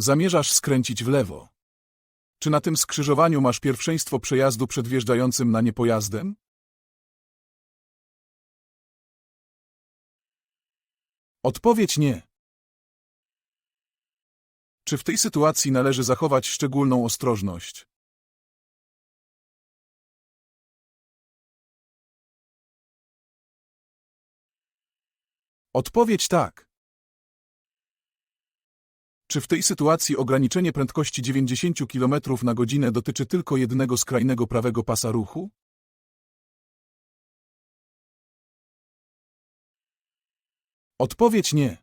Zamierzasz skręcić w lewo. Czy na tym skrzyżowaniu masz pierwszeństwo przejazdu przed wjeżdżającym na nie pojazdem? Odpowiedź nie. Czy w tej sytuacji należy zachować szczególną ostrożność? Odpowiedź tak. Czy w tej sytuacji ograniczenie prędkości 90 km na godzinę dotyczy tylko jednego skrajnego prawego pasa ruchu? Odpowiedź nie.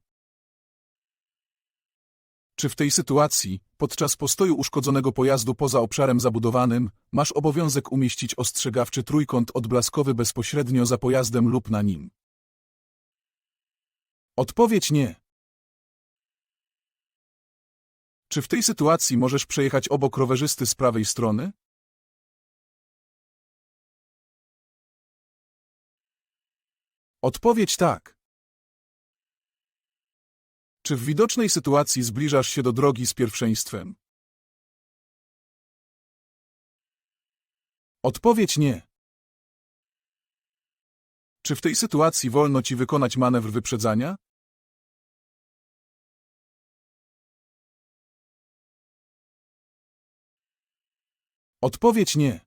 Czy w tej sytuacji, podczas postoju uszkodzonego pojazdu poza obszarem zabudowanym, masz obowiązek umieścić ostrzegawczy trójkąt odblaskowy bezpośrednio za pojazdem lub na nim? Odpowiedź nie. Czy w tej sytuacji możesz przejechać obok rowerzysty z prawej strony? Odpowiedź tak. Czy w widocznej sytuacji zbliżasz się do drogi z pierwszeństwem? Odpowiedź nie. Czy w tej sytuacji wolno ci wykonać manewr wyprzedzania? Odpowiedź nie.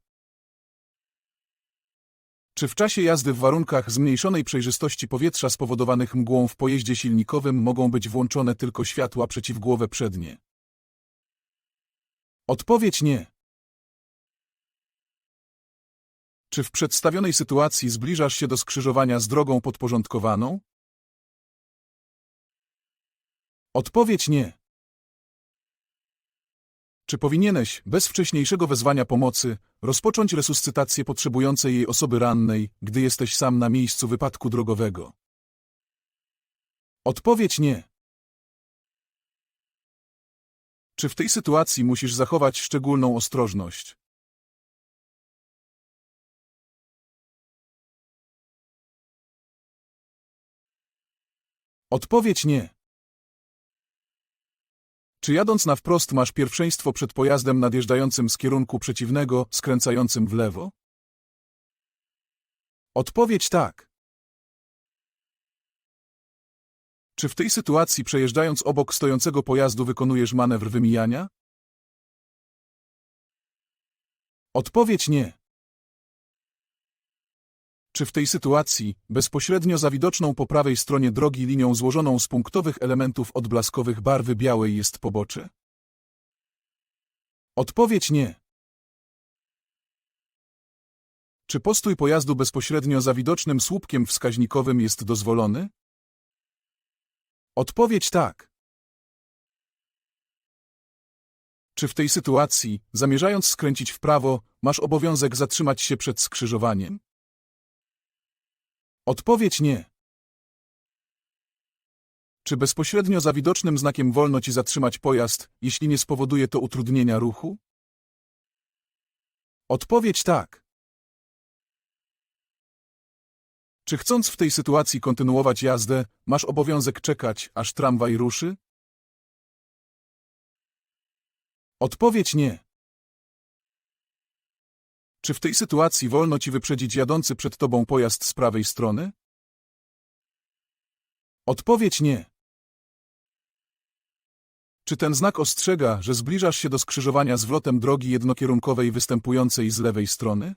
Czy w czasie jazdy w warunkach zmniejszonej przejrzystości powietrza spowodowanych mgłą w pojeździe silnikowym mogą być włączone tylko światła przeciwgłowe przednie? Odpowiedź nie. Czy w przedstawionej sytuacji zbliżasz się do skrzyżowania z drogą podporządkowaną? Odpowiedź nie. Czy powinieneś, bez wcześniejszego wezwania pomocy, rozpocząć resuscytację potrzebującej jej osoby rannej, gdy jesteś sam na miejscu wypadku drogowego? Odpowiedź nie. Czy w tej sytuacji musisz zachować szczególną ostrożność? Odpowiedź nie. Czy jadąc na wprost masz pierwszeństwo przed pojazdem nadjeżdżającym z kierunku przeciwnego, skręcającym w lewo? Odpowiedź tak. Czy w tej sytuacji przejeżdżając obok stojącego pojazdu wykonujesz manewr wymijania? Odpowiedź nie. Czy w tej sytuacji, bezpośrednio za widoczną po prawej stronie drogi linią złożoną z punktowych elementów odblaskowych barwy białej jest pobocze? Odpowiedź nie. Czy postój pojazdu bezpośrednio za widocznym słupkiem wskaźnikowym jest dozwolony? Odpowiedź tak. Czy w tej sytuacji, zamierzając skręcić w prawo, masz obowiązek zatrzymać się przed skrzyżowaniem? Odpowiedź nie. Czy bezpośrednio za widocznym znakiem wolno ci zatrzymać pojazd, jeśli nie spowoduje to utrudnienia ruchu? Odpowiedź tak. Czy chcąc w tej sytuacji kontynuować jazdę, masz obowiązek czekać, aż tramwaj ruszy? Odpowiedź nie. Czy w tej sytuacji wolno ci wyprzedzić jadący przed tobą pojazd z prawej strony? Odpowiedź nie. Czy ten znak ostrzega, że zbliżasz się do skrzyżowania z wlotem drogi jednokierunkowej występującej z lewej strony?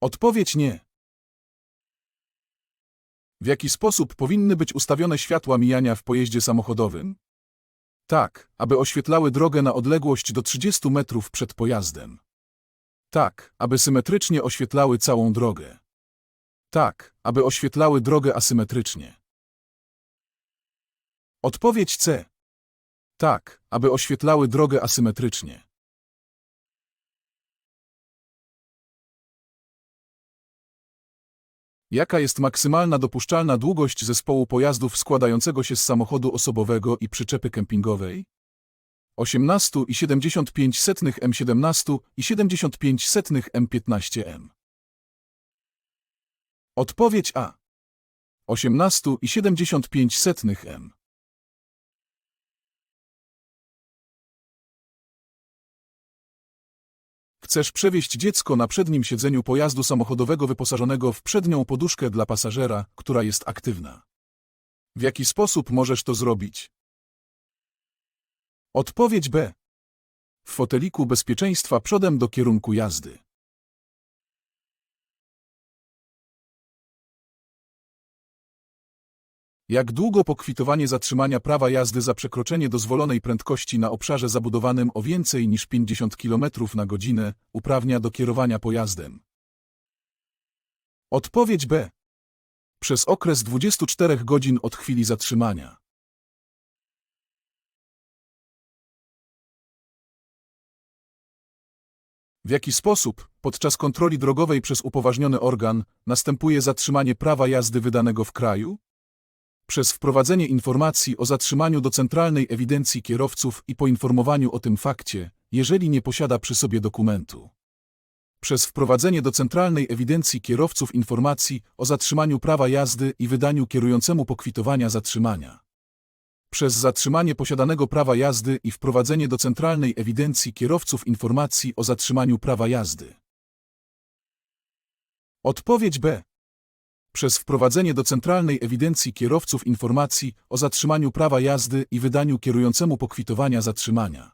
Odpowiedź nie. W jaki sposób powinny być ustawione światła mijania w pojeździe samochodowym? Tak, aby oświetlały drogę na odległość do 30 metrów przed pojazdem. Tak, aby symetrycznie oświetlały całą drogę. Tak, aby oświetlały drogę asymetrycznie. Odpowiedź C. Tak, aby oświetlały drogę asymetrycznie. Jaka jest maksymalna dopuszczalna długość zespołu pojazdów składającego się z samochodu osobowego i przyczepy kempingowej? 18,75 M17 i 75 M15M. Odpowiedź A. 18,75 M. Chcesz przewieźć dziecko na przednim siedzeniu pojazdu samochodowego wyposażonego w przednią poduszkę dla pasażera, która jest aktywna. W jaki sposób możesz to zrobić? Odpowiedź B. W foteliku bezpieczeństwa przodem do kierunku jazdy. Jak długo pokwitowanie zatrzymania prawa jazdy za przekroczenie dozwolonej prędkości na obszarze zabudowanym o więcej niż 50 km na godzinę uprawnia do kierowania pojazdem? Odpowiedź B. Przez okres 24 godzin od chwili zatrzymania. W jaki sposób, podczas kontroli drogowej przez upoważniony organ, następuje zatrzymanie prawa jazdy wydanego w kraju? Przez wprowadzenie informacji o zatrzymaniu do Centralnej Ewidencji Kierowców i poinformowaniu o tym fakcie, jeżeli nie posiada przy sobie dokumentu. Przez wprowadzenie do Centralnej Ewidencji Kierowców informacji o zatrzymaniu prawa jazdy i wydaniu kierującemu pokwitowania zatrzymania. Przez zatrzymanie posiadanego prawa jazdy i wprowadzenie do Centralnej Ewidencji Kierowców informacji o zatrzymaniu prawa jazdy. Odpowiedź B. Przez wprowadzenie do Centralnej Ewidencji Kierowców informacji o zatrzymaniu prawa jazdy i wydaniu kierującemu pokwitowania zatrzymania.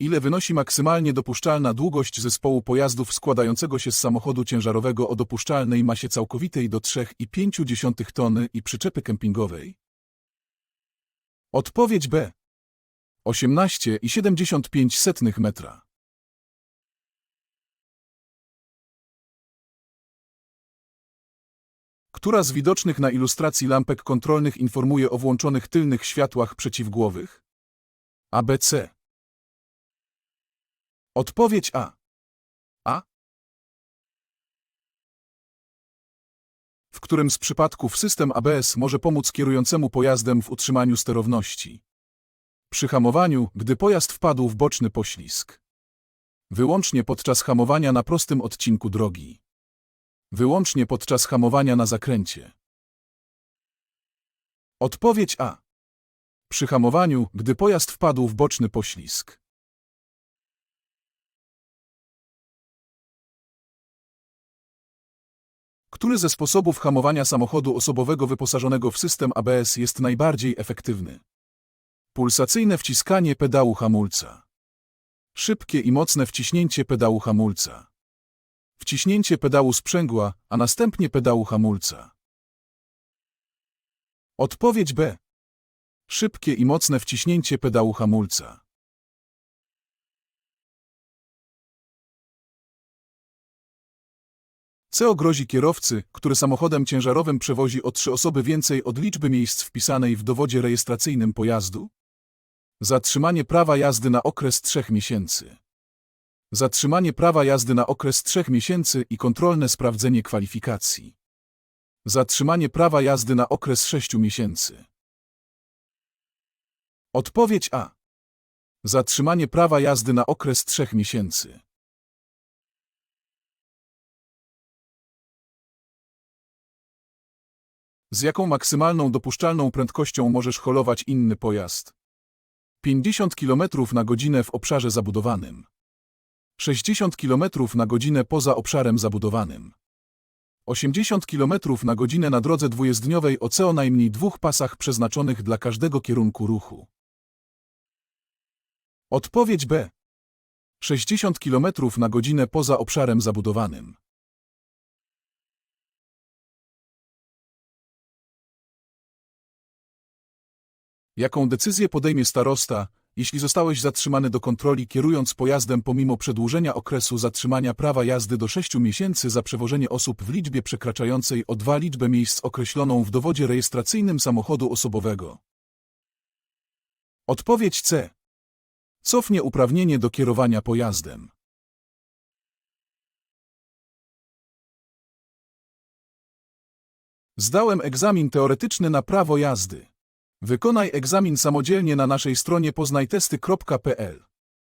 Ile wynosi maksymalnie dopuszczalna długość zespołu pojazdów składającego się z samochodu ciężarowego o dopuszczalnej masie całkowitej do 3,5 tony i przyczepy kempingowej? Odpowiedź B. 18,75 metra. Która z widocznych na ilustracji lampek kontrolnych informuje o włączonych tylnych światłach przeciwgłowych? ABC. Odpowiedź A. A. W którym z przypadków system ABS może pomóc kierującemu pojazdem w utrzymaniu sterowności? Przy hamowaniu, gdy pojazd wpadł w boczny poślizg. Wyłącznie podczas hamowania na prostym odcinku drogi. Wyłącznie podczas hamowania na zakręcie. Odpowiedź A. Przy hamowaniu, gdy pojazd wpadł w boczny poślizg. Który ze sposobów hamowania samochodu osobowego wyposażonego w system ABS jest najbardziej efektywny? Pulsacyjne wciskanie pedału hamulca. Szybkie i mocne wciśnięcie pedału hamulca. Wciśnięcie pedału sprzęgła, a następnie pedału hamulca. Odpowiedź B. Szybkie i mocne wciśnięcie pedału hamulca. CO grozi kierowcy, który samochodem ciężarowym przewozi o trzy osoby więcej od liczby miejsc wpisanej w dowodzie rejestracyjnym pojazdu? Zatrzymanie prawa jazdy na okres trzech miesięcy. Zatrzymanie prawa jazdy na okres trzech miesięcy i kontrolne sprawdzenie kwalifikacji. Zatrzymanie prawa jazdy na okres sześciu miesięcy. Odpowiedź A. Zatrzymanie prawa jazdy na okres trzech miesięcy. Z jaką maksymalną dopuszczalną prędkością możesz holować inny pojazd? 50 km na godzinę w obszarze zabudowanym. 60 km na godzinę poza obszarem zabudowanym. 80 km na godzinę na drodze dwujezdniowej o co najmniej dwóch pasach przeznaczonych dla każdego kierunku ruchu. Odpowiedź B. 60 km na godzinę poza obszarem zabudowanym. Jaką decyzję podejmie starosta, jeśli zostałeś zatrzymany do kontroli kierując pojazdem pomimo przedłużenia okresu zatrzymania prawa jazdy do 6 miesięcy za przewożenie osób w liczbie przekraczającej o dwa liczbę miejsc określoną w dowodzie rejestracyjnym samochodu osobowego? Odpowiedź C. Cofnie uprawnienie do kierowania pojazdem. Zdałem egzamin teoretyczny na prawo jazdy. Wykonaj egzamin samodzielnie na naszej stronie poznajtesty.pl.